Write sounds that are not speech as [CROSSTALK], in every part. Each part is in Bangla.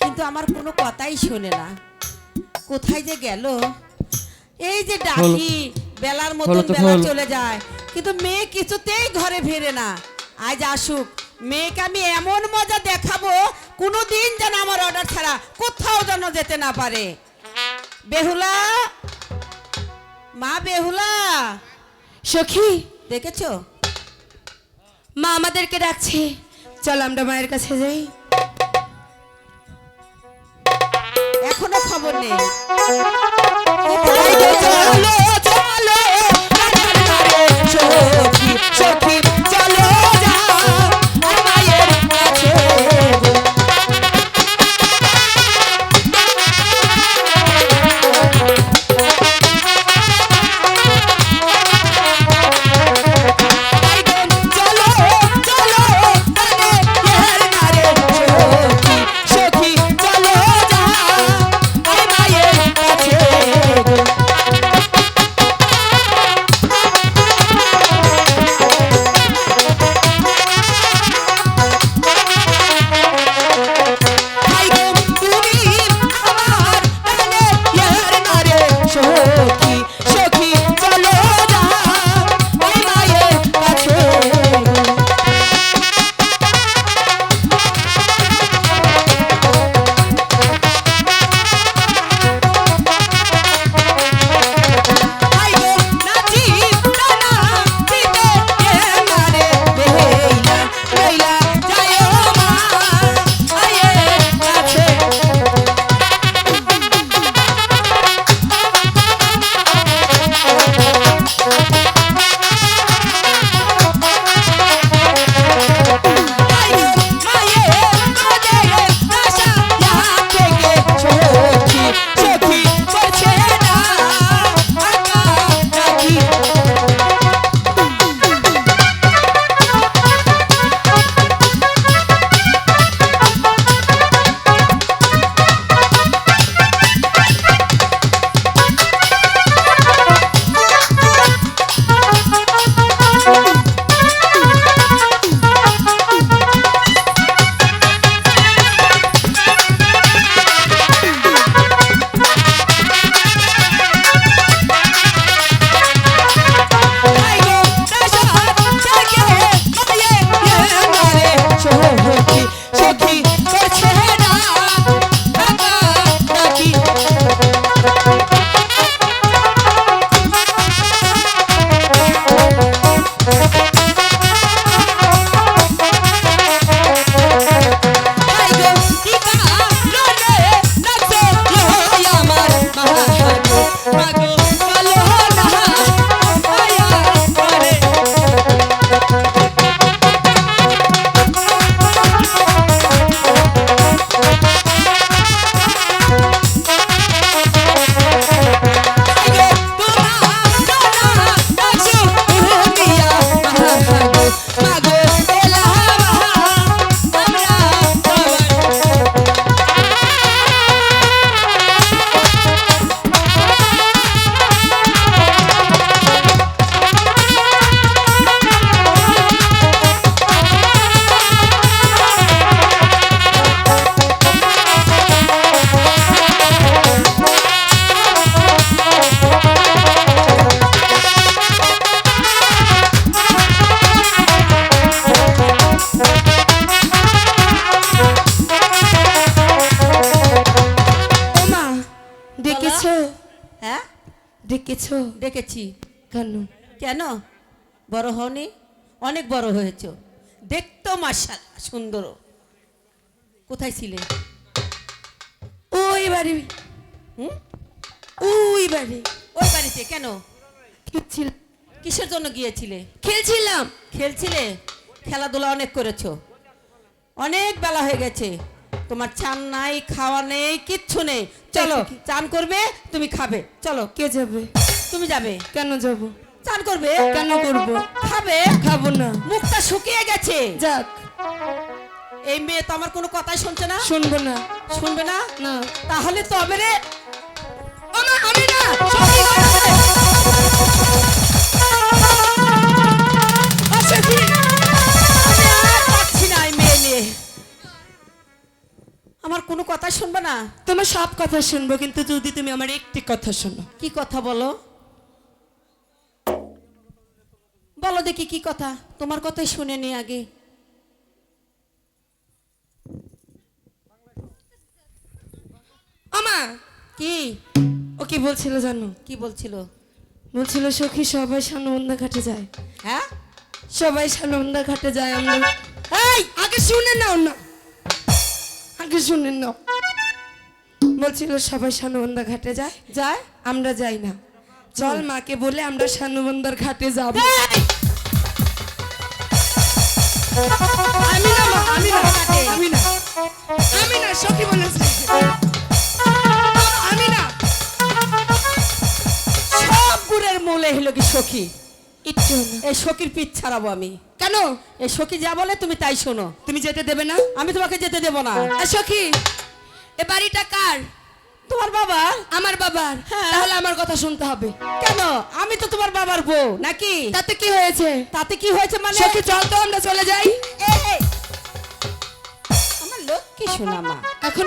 কিন্তু আমার কোনো কথাই শোনে না। কোথায় যে গেল? এই যে ডাকি বেলার মতন বেলা চলে যায়। কিন্তু মেয়ে কিছুতেই ঘরে ফেরে না। আজ আসুক মেয়েকে আমি এমন মজা দেখাবো কোনো দিন যেন আমার অর্ডার ছাড়া কোথাও যেন যেতে না পারে। বেহুলা? মা বেহুলা? সখী দেখেছ? মা আমাদেরকে ডাকছে। চল আমরা মায়ের কাছে যাই। এখনও খবর নেই। ডেকেছো হ্যাঁ? ডেকেছো ডেকেছি কেন? কেন? বড় হওনি? অনেক বড় হয়েছ। দেখতো মার্শাল সুন্দর। কোথায় ছিলে? ওই বাড়ি। হুম? ওই বাড়ি। ওই বাড়িতে কেন? খেলছিল। কিসের জন্য গিয়েছিলে? খেলছিলাম। খেলছিলে? খেলাধুলা অনেক করেছ। অনেক বেলা হয়ে গেছে। তোমার চান নাই খাওয়া নেই কিচ্ছু নেই। চলো চান করবে তুমি খাবে। চলো কে যাবে? তুমি যাবে। কেন যাব? চান করবে? কেন করব? খাবে? খাব না। মুখটা শুকিয়ে গেছে। যাক। এই মেয়ে তো আমার কোনো কথাই শুনছে না। শুনব না। শুনবে না? না। তাহলে তবে রে। আমি না [LAUGHS] আমার কোনো কথা শুনবে না? তোমার সব কথা শুনব কিন্তু যদি তুমি আমার একটি কথা শোনো। কি কথা বলো? বলো দেখি কি কথা। তোমার কথাই শুনে নি আগে। আমা কি? ও কি বলছিল জানো? কি বলছিল? বলছিল সখী সবাই সানন্দা ঘাটে যায়। হ্যাঁ? সবাই সানন্দা ঘাটে যায় আমরা এই! আগে শুনে নাও না। আগে শুনে নাও। বলছিল সবাই সানন্দা ঘাটে যায়? যায়? আমরা যাই না। চল মাকে বলে আমরা সানুবন্দার ঘাটে যাব। আমি না আমি না। আমি না। আমি না সখী বলেছে। আমি না। সব গুড়ের মূলে হলো কি সখী? এই সখীর পিঠ ছাড়াবো আমি। কেন? এই সখী যা বলে তুমি তাই শোনো। তুমি যেতে দেবে না? আমি তোমাকে যেতে দেব না। আর সখী এ বাড়িটা কার? তোমার বাবা? আমার বাবার। হ্যাঁ। তাহলে আমার কথা শুনতে হবে। কেন? আমি তো তোমার বাবার বউ নাকি? তাতে কি হয়েছে? তাতে কি হয়েছে মানে? সখী চল তো আমরা চলে যাই। আমার লক্ষ্মী শোনা মা? এখন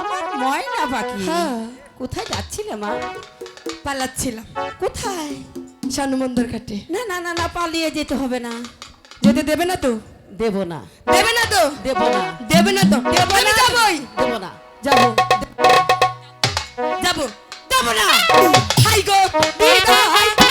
আমার ময়না পাখি। হ্যাঁ। কোথায় যাচ্ছিলে মা? পালাচ্ছিলাম। কোথায়? সানুমন্দর ঘাটে। না না না না পালিয়ে যেতে হবে না। যেতে দেবে না তো? দেব না। দেবে না তো? দেব না। দেবে না তো? দেব না। যাবই। দেব না। যাব। যাব। দেব না। হাই গো। বিদায়